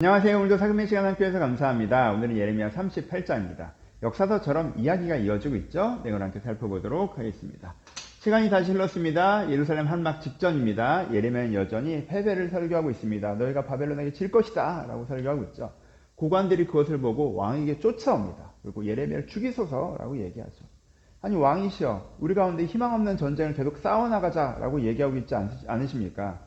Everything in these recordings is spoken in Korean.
안녕하세요. 오늘도 사금의 시간 함께해서 감사합니다. 오늘은 예레미야 38장입니다. 역사서처럼 이야기가 이어지고 있죠? 내용을 함께 살펴보도록 하겠습니다. 시간이 다시 흘렀습니다. 예루살렘 한막 직전입니다. 예레미야는 여전히 패배를 설교하고 있습니다. 너희가 바벨론에게 질 것이다 라고 설교하고 있죠. 고관들이 그것을 보고 왕에게 쫓아옵니다. 그리고 예레미야를 죽이소서 라고 얘기하죠. 아니 왕이시여 우리 가운데 희망 없는 전쟁을 계속 싸워나가자 라고 얘기하고 있지 않으십니까?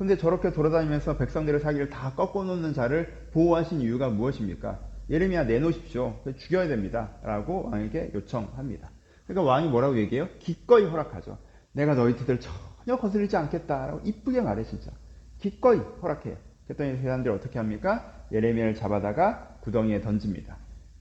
근데 저렇게 돌아다니면서 백성들의 사기를 다 꺾어놓는 자를 보호하신 이유가 무엇입니까? 예레미야 내놓으십시오. 죽여야 됩니다. 라고 왕에게 요청합니다. 그러니까 왕이 뭐라고 얘기해요? 기꺼이 허락하죠. 내가 너희 뜻을 전혀 거스르지 않겠다라고 이쁘게 말해 진짜. 기꺼이 허락해요. 그랬더니 세상들이 어떻게 합니까? 예레미야를 잡아다가 구덩이에 던집니다.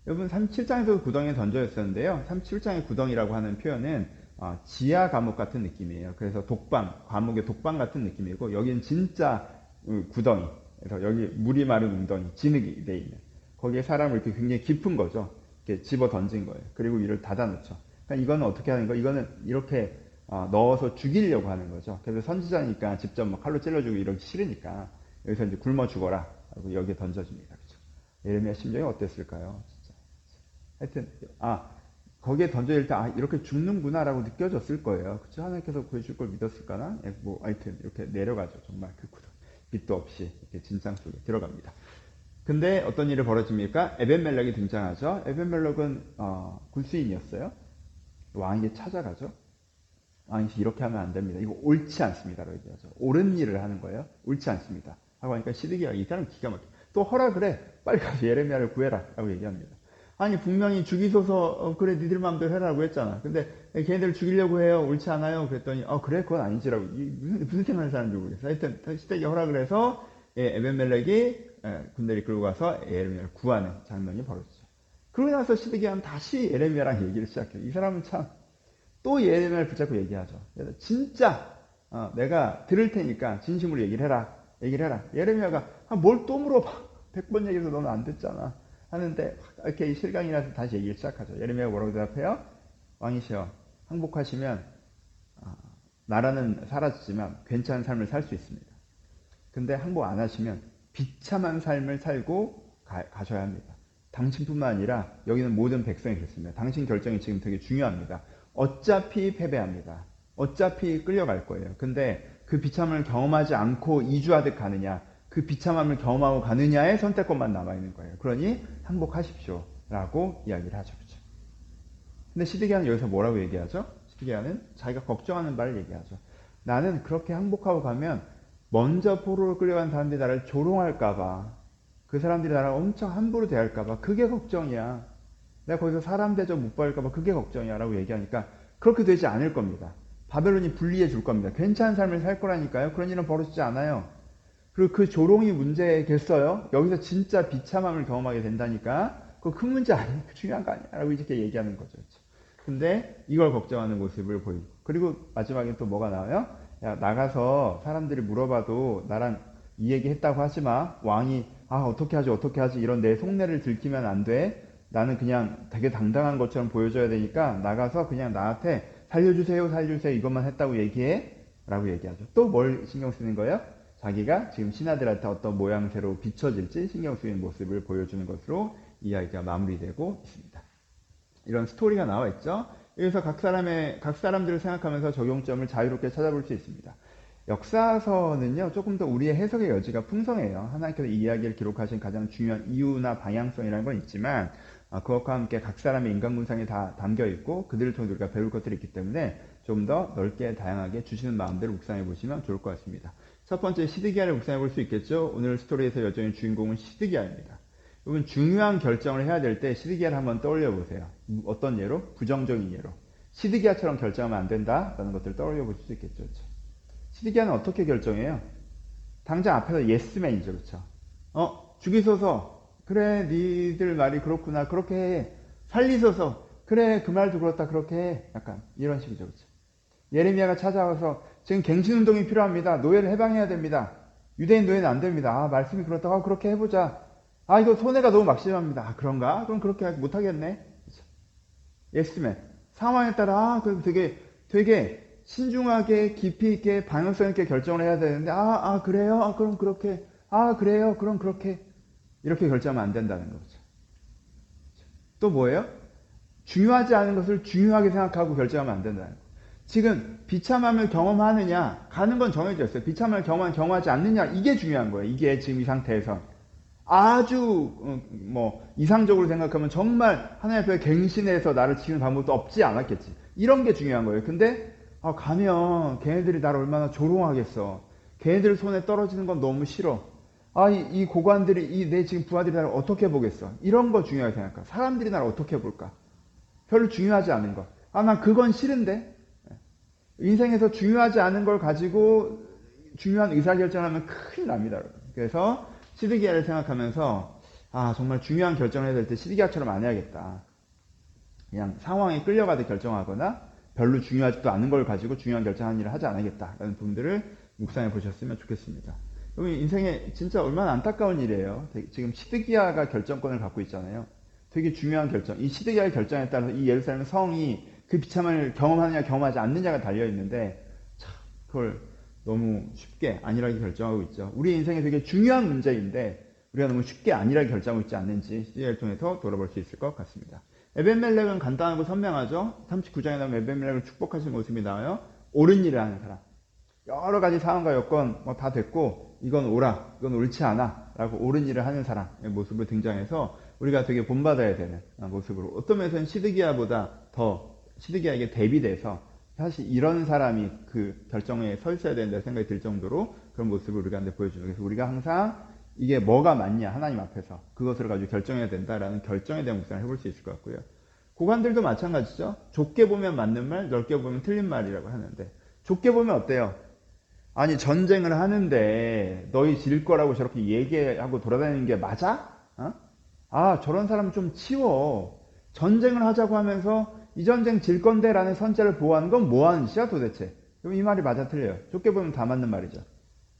여러분 37장에서도 구덩이에 던져졌었는데요. 37장의 구덩이라고 하는 표현은 어, 지하 감옥 같은 느낌이에요. 그래서 독방, 감옥의 독방 같은 느낌이고 여기는 진짜 음, 구덩이. 그래서 여기 물이 마른 웅덩이, 진흙이 돼 있는. 거기에 사람을 이렇게 굉장히 깊은 거죠. 이렇게 집어 던진 거예요. 그리고 위를 닫아놓죠. 그러니까 이거는 어떻게 하는 거? 이거는 이렇게 어, 넣어서 죽이려고 하는 거죠. 그래서 선지자니까 직접 뭐 칼로 찔러주고 이러기 싫으니까 여기서 이제 굶어 죽어라. 여기에 던져집니다. 그렇죠? 예레미야 심정이 어땠을까요? 진짜. 하여튼 아 거기에 던져질 때, 아, 이렇게 죽는구나라고 느껴졌을 거예요. 그쵸? 하나님께서 구해줄 걸 믿었을까나? 예, 뭐, 하여튼, 이렇게 내려가죠. 정말 그 구름. 빛도 없이, 이렇게 진상 속에 들어갑니다. 근데 어떤 일이 벌어집니까? 에벤멜렉이 등장하죠. 에벤멜렉은, 어, 굴수인이었어요. 왕에게 찾아가죠. 왕이 이렇게 하면 안 됩니다. 이거 옳지 않습니다 라고 얘기하죠. 옳은 일을 하는 거예요. 옳지 않습니다. 하고 하니까 시드기가 이 사람 기가 막혀. 또 허락을 해. 빨리 가서 예레미야를 구해라. 라고 얘기합니다. 아니 분명히 죽이소서 어, 그래 니들 마음대로 해라고 했잖아. 근데 걔네들 죽이려고 해요. 옳지 않아요. 그랬더니 어 그래 그건 아니지라고 무슨 무슨 생각하는 사람인지 모르겠어. 하여튼 시댁이 허락을 해서 예, 에벤멜렉이 예, 군대를 끌고 가서 에레미야를 구하는 장면이 벌어지죠. 그러고 나서 시드기야는 다시 에레미야랑 얘기를 시작해요. 이 사람은 참또 에레미야를 붙잡고 얘기하죠. 그래서 진짜 어, 내가 들을 테니까 진심으로 얘기를 해라. 얘기를 해라. 에레미야가 아, 뭘 또 물어봐. 100번 얘기해서 너는 안 됐잖아. 하는데 이렇게 실강이 나서 다시 얘기를 시작하죠. 예레미야가 뭐라고 대답해요? 왕이시여 항복하시면 아, 나라는 사라지지만 괜찮은 삶을 살 수 있습니다. 근데 항복 안 하시면 비참한 삶을 살고 가, 셔야 합니다. 당신뿐만 아니라 여기는 모든 백성이 그렇습니다. 당신 결정이 지금 되게 중요합니다. 어차피 패배합니다. 어차피 끌려갈 거예요. 근데 그 비참을 경험하지 않고 이주하듯 가느냐, 그 비참함을 경험하고 가느냐의 선택권만 남아있는 거예요. 그러니 항복하십시오. 라고 이야기를 하죠. 그렇죠? 근데 시드기야는 여기서 뭐라고 얘기하죠? 시드기야는 자기가 걱정하는 바를 얘기하죠. 나는 그렇게 항복하고 가면 먼저 포로로 끌려간 사람들이 나를 조롱할까봐 그 사람들이 나를 엄청 함부로 대할까봐 그게 걱정이야. 내가 거기서 사람 대접 못 받을까봐 그게 걱정이야. 라고 얘기하니까 그렇게 되지 않을 겁니다. 바벨론이 불리해 줄 겁니다. 괜찮은 삶을 살 거라니까요. 그런 일은 벌어지지 않아요. 그리고 그 조롱이 문제겠어요? 여기서 진짜 비참함을 경험하게 된다니까? 그거 큰 문제 아니야. 중요한 거 아니야. 라고 이렇게 얘기하는 거죠. 그렇죠? 근데 이걸 걱정하는 모습을 보이고. 그리고 마지막에 또 뭐가 나와요? 야, 나가서 사람들이 물어봐도 나랑 이 얘기 했다고 하지 마. 왕이, 아, 어떻게 하지, 어떻게 하지. 이런 내 속내를 들키면 안 돼. 나는 그냥 되게 당당한 것처럼 보여줘야 되니까 나가서 그냥 나한테 살려주세요, 살려주세요. 이것만 했다고 얘기해. 라고 얘기하죠. 또 뭘 신경 쓰는 거예요? 자기가 지금 신하들한테 어떤 모양새로 비춰질지 신경 쓰이는 모습을 보여주는 것으로 이야기가 마무리되고 있습니다. 이런 스토리가 나와 있죠. 여기서 각 사람의 각 사람들을 생각하면서 적용점을 자유롭게 찾아볼 수 있습니다. 역사서는요 조금 더 우리의 해석의 여지가 풍성해요. 하나님께서 이 이야기를 기록하신 가장 중요한 이유나 방향성이라는 건 있지만 어, 그것과 함께 각 사람의 인간 군상이 다 담겨 있고 그들을 통해 우리가 배울 것들이 있기 때문에 좀 더 넓게 다양하게 주시는 마음대로 묵상해 보시면 좋을 것 같습니다. 첫 번째 시드기야를 묵상해 볼 수 있겠죠. 오늘 스토리에서 여전히 주인공은 시드기야입니다. 여러분 중요한 결정을 해야 될 때 시드기야를 한번 떠올려 보세요. 어떤 예로? 부정적인 예로. 시드기야처럼 결정하면 안 된다라는 것들을 떠올려 보실 수 있겠죠. 그렇죠? 시드기야는 어떻게 결정해요? 당장 앞에서 예스맨이죠. 그렇죠? 어, 죽이소서. 그래, 니들 말이 그렇구나. 그렇게 해. 살리소서. 그래, 그 말도 그렇다. 그렇게 해. 약간 이런 식이죠. 그렇죠? 예레미야가 찾아와서 지금 갱신운동이 필요합니다. 노예를 해방해야 됩니다. 유대인 노예는 안 됩니다. 아, 말씀이 그렇다고 아, 그렇게 해보자. 아, 이거 손해가 너무 막심합니다. 아, 그런가? 그럼 그렇게 못하겠네. 예스맨. 상황에 따라, 아, 그럼 되게, 되게 신중하게, 깊이 있게, 방향성 있게 결정을 해야 되는데, 아, 아, 그래요? 아, 그럼 그렇게. 아, 그래요? 그럼 그렇게. 이렇게 결정하면 안 된다는 거죠. 또 뭐예요? 중요하지 않은 것을 중요하게 생각하고 결정하면 안 된다는 거예요. 지금 비참함을 경험하느냐, 가는 건 정해져 있어요. 비참함을 경험, 경험하지 않느냐, 이게 중요한 거예요. 이게 지금 이 상태에서. 아주, 어, 뭐, 이상적으로 생각하면 정말 하나님 앞에 갱신해서 나를 지키는 방법도 없지 않았겠지. 이런 게 중요한 거예요. 근데, 아, 가면 걔네들이 나를 얼마나 조롱하겠어. 걔네들 손에 떨어지는 건 너무 싫어. 아, 이, 이 고관들이, 이 내 지금 부하들이 나를 어떻게 보겠어. 이런 거 중요하게 생각하 사람들이 나를 어떻게 볼까. 별로 중요하지 않은 거. 아, 난 그건 싫은데. 인생에서 중요하지 않은 걸 가지고 중요한 의사결정을 하면 큰일 납니다. 그래서 시드기야를 생각하면서 아 정말 중요한 결정을 해야 될 때 시드기야처럼 안 해야겠다. 그냥 상황에 끌려가듯 결정하거나 별로 중요하지도 않은 걸 가지고 중요한 결정하는 일을 하지 않겠다라는 부분들을 묵상해 보셨으면 좋겠습니다. 여러분 인생에 진짜 얼마나 안타까운 일이에요. 지금 시드기야가 결정권을 갖고 있잖아요. 되게 중요한 결정. 이 시드기야의 결정에 따라서 이 예루살렘 성이 그 비참을 경험하느냐 경험하지 않느냐가 달려 있는데 참 그걸 너무 쉽게 안일하게 결정하고 있죠. 우리 인생에 되게 중요한 문제인데 우리가 너무 쉽게 안일하게 결정하고 있지 않는지 시리를 통해서 돌아볼 수 있을 것 같습니다. 에벤멜렉은 간단하고 선명하죠. 39장에 나오면 에벤멜렉을 축복하신 모습이 나와요. 옳은 일을 하는 사람. 여러 가지 상황과 여건 뭐 다 됐고 이건 옳아, 이건 옳지 않아 라고 옳은 일을 하는 사람의 모습으로 등장해서 우리가 되게 본받아야 되는 모습으로 어떤 면에서는 시드기야보다 더 시드기야에게 대비돼서 사실 이런 사람이 그 결정에 서 있어야 된다 생각이 들 정도로 그런 모습을 우리가 보여주는 그래서 우리가 항상 이게 뭐가 맞냐 하나님 앞에서 그것을 가지고 결정해야 된다라는 결정에 대한 묵상을 해볼 수 있을 것 같고요. 고관들도 마찬가지죠. 좁게 보면 맞는 말, 넓게 보면 틀린 말이라고 하는데 좁게 보면 어때요? 아니 전쟁을 하는데 너희 질 거라고 저렇게 얘기하고 돌아다니는 게 맞아? 어? 아 저런 사람 좀 치워. 전쟁을 하자고 하면서 이 전쟁 질 건데 라는 선자를 보호하는 건 뭐 하는 짓이야 도대체? 그럼 이 말이 맞아 틀려요. 좁게 보면 다 맞는 말이죠.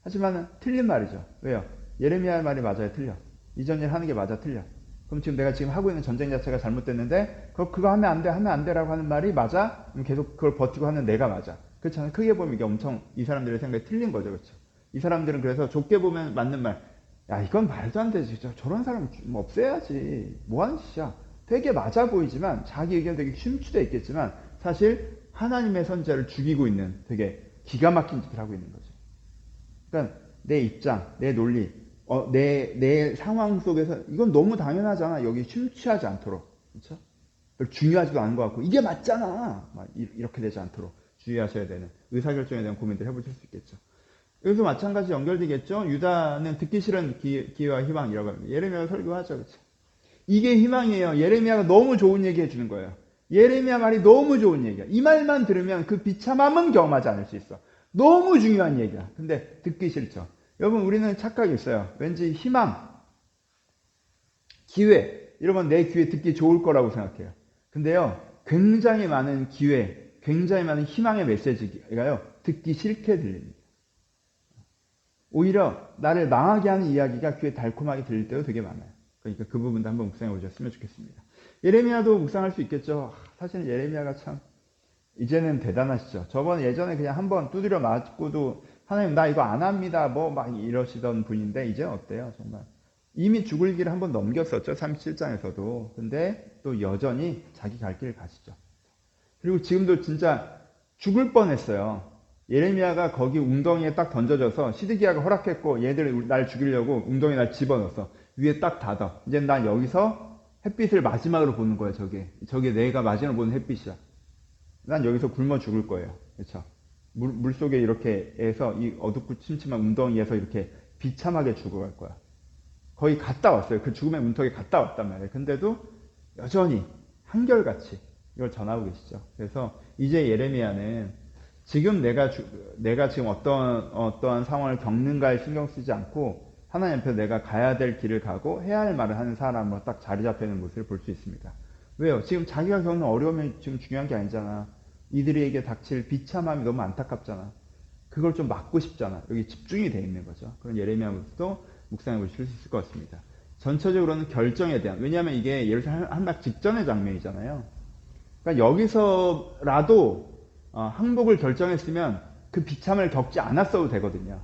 하지만 틀린 말이죠. 왜요? 예레미야의 말이 맞아요 틀려. 이 전쟁 하는 게 맞아 틀려. 그럼 지금 내가 지금 하고 있는 전쟁 자체가 잘못됐는데 그거, 그거 하면 안 돼, 하면 안 돼라고 하는 말이 맞아? 그럼 계속 그걸 버티고 하는 내가 맞아. 그렇잖아요. 크게 보면 이게 엄청 이 사람들의 생각이 틀린 거죠. 그렇죠? 이 사람들은 그래서 좁게 보면 맞는 말. 야, 이건 말도 안 되지. 저런 사람 뭐 없애야지. 뭐 하는 짓이야. 되게 맞아 보이지만 자기 의견 되게 심취되어 있겠지만 사실 하나님의 선자를 죽이고 있는 되게 기가 막힌 짓을 하고 있는 거죠. 그러니까 내 입장, 내 논리, 어, 내, 내 상황 속에서 이건 너무 당연하잖아. 여기 심취하지 않도록. 그렇죠? 중요하지도 않은 것 같고 이게 맞잖아. 이렇게 되지 않도록 주의하셔야 되는 의사결정에 대한 고민들 해보실 수 있겠죠. 여기서 마찬가지 연결되겠죠. 유다는 듣기 싫은 기, 기회와 희망이라고 합니다. 예레미야 설교하죠. 그렇죠? 이게 희망이에요. 예레미야가 너무 좋은 얘기 해주는 거예요. 예레미야 말이 너무 좋은 얘기야. 이 말만 들으면 그 비참함은 경험하지 않을 수 있어. 너무 중요한 얘기야. 근데 듣기 싫죠. 여러분 우리는 착각이 있어요. 왠지 희망, 기회 건내 귀에 듣기 좋을 거라고 생각해요. 근데요. 굉장히 많은 기회, 굉장히 많은 희망의 메시지가요. 듣기 싫게 들립니다. 오히려 나를 망하게 하는 이야기가 귀에 달콤하게 들릴 때도 되게 많아요. 그러니까 그 부분도 한번 묵상해 보셨으면 좋겠습니다. 예레미야도 묵상할 수 있겠죠. 사실 예레미야가 참 이제는 대단하시죠. 저번 예전에 그냥 한번 두드려 맞고도 하나님 나 이거 안 합니다. 뭐 막 이러시던 분인데 이제 어때요? 정말 이미 죽을 길을 한번 넘겼었죠. 37장에서도. 근데 또 여전히 자기 갈 길을 가시죠. 그리고 지금도 진짜 죽을 뻔했어요. 예레미야가 거기 웅덩이에 딱 던져져서 시드기야가 허락했고 얘들 날 죽이려고 웅덩이에 날 집어넣었어. 위에 딱 닫아. 이제 난 여기서 햇빛을 마지막으로 보는 거야, 저게. 저게 내가 마지막으로 보는 햇빛이야. 난 여기서 굶어 죽을 거예요. 그렇죠? 물, 물 속에 이렇게 해서 이 어둡고 침침한 웅덩이에서 이렇게 비참하게 죽어갈 거야. 거의 갔다 왔어요. 그 죽음의 문턱에 갔다 왔단 말이에요. 근데도 여전히 한결같이 이걸 전하고 계시죠. 그래서 이제 예레미야는 지금 내가 주, 내가 지금 어떤 어떠한 상황을 겪는가에 신경 쓰지 않고 하나님 앞에 내가 가야 될 길을 가고 해야 할 말을 하는 사람으로 딱 자리 잡혀 있는 모습을 볼 수 있습니다. 왜요? 지금 자기가 겪는 어려움이 지금 중요한 게 아니잖아. 이들에게 닥칠 비참함이 너무 안타깝잖아. 그걸 좀 막고 싶잖아. 여기 집중이 돼 있는 거죠. 그런 예레미야 모습도 묵상해 보실 수 있을 것 같습니다. 전체적으로는 결정에 대한, 왜냐하면 이게 예루살렘 한박 직전의 장면이잖아요. 그러니까 여기서라도 어, 항복을 결정했으면 그 비참을 겪지 않았어도 되거든요.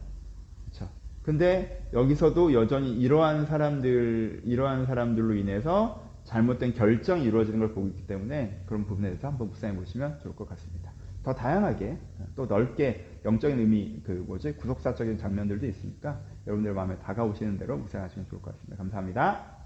근데 여기서도 여전히 이러한 사람들, 이러한 사람들로 인해서 잘못된 결정이 이루어지는 걸 보고 있기 때문에 그런 부분에 대해서 한번 묵상해 보시면 좋을 것 같습니다. 더 다양하게 또 넓게 영적인 의미 그 뭐지 구속사적인 장면들도 있으니까 여러분들 마음에 다가오시는 대로 묵상하시면 좋을 것 같습니다. 감사합니다.